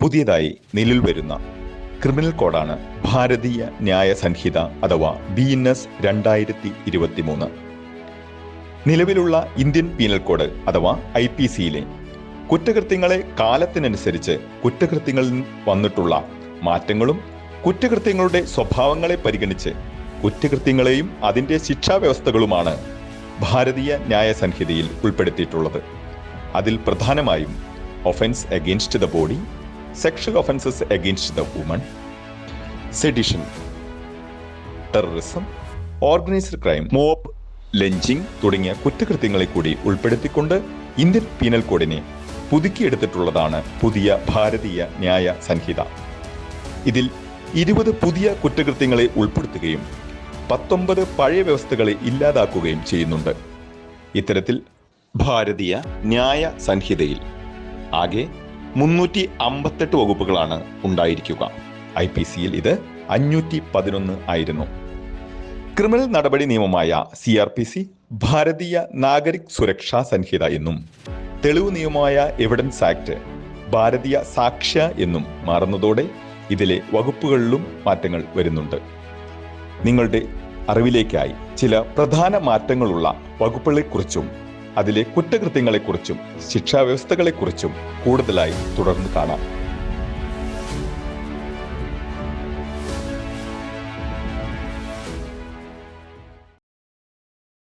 പുതിയതായി നിലവിൽ വരുന്ന ക്രിമിനൽ കോഡാണ് ഭാരതീയ ന്യായ സംഹിത അഥവാ ബി എൻ എസ് രണ്ടായിരത്തി ഇരുപത്തി മൂന്ന് നിലവിലുള്ള ഇന്ത്യൻ പീനൽ കോഡ് അഥവാ ഐ പി സിയിലെ കുറ്റകൃത്യങ്ങളെ കാലത്തിനനുസരിച്ച് കുറ്റകൃത്യങ്ങളിൽ വന്നിട്ടുള്ള മാറ്റങ്ങളും കുറ്റകൃത്യങ്ങളുടെ സ്വഭാവങ്ങളെ പരിഗണിച്ച് കുറ്റകൃത്യങ്ങളെയും അതിന്റെ ശിക്ഷാവ്യവസ്ഥകളുമാണ് ഭാരതീയ ന്യായ സംഹിതയിൽ ഉൾപ്പെടുത്തിയിട്ടുള്ളത്. അതിൽ പ്രധാനമായും offence against the body sexual offences against the woman sedition terrorism organised crime mob lynching തുടങ്ങിയ കുറ്റകൃത്യങ്ങളെ കൂടി ഉൾപ്പെടുത്തിക്കൊണ്ട് ഇന്ത്യൻ പീനൽ കോഡിനെ പുതുക്കിയെടുത്തിട്ടുള്ളതാണ് പുതിയ ഭാരതീയ ന്യായ സംഹിത. ഇതിൽ ഇരുപത് പുതിയ കുറ്റകൃത്യങ്ങളെ ഉൾപ്പെടുത്തുകയും പത്തൊമ്പത് പഴയ വ്യവസ്ഥകളെ ഇല്ലാതാക്കുകയും ചെയ്യുന്നുണ്ട്. ഇത്തരത്തിൽ ഭാരതീയ ന്യായ സംഹിതയിൽ ആകെ മുന്നൂറ്റി അമ്പത്തെട്ട് വകുപ്പുകളാണ് ഉണ്ടായിരിക്കുക. ഐ പി സിയിൽ ഇത് അഞ്ഞൂറ്റി പതിനൊന്ന് ആയിരുന്നു. ക്രിമിനൽ നടപടി നിയമമായ C R P C Bharatiya Nagarik Suraksha സംഹിത എന്നും തെളിവ് നിയമമായ എവിഡൻസ് ആക്ട് ഭാരതീയ സാക്ഷ്യ എന്നും മാറുന്നതോടെ ഇതിലെ വകുപ്പുകളിലും മാറ്റങ്ങൾ വരുന്നുണ്ട്. നിങ്ങളുടെ അറിവിലേക്കായി ചില പ്രധാന മാറ്റങ്ങളുള്ള വകുപ്പുകളെക്കുറിച്ചും അതിലെ കുറ്റകൃത്യങ്ങളെക്കുറിച്ചും ശിക്ഷാവ്യവസ്ഥകളെക്കുറിച്ചും കൂടുതലായി തുടർന്ന് കാണാം.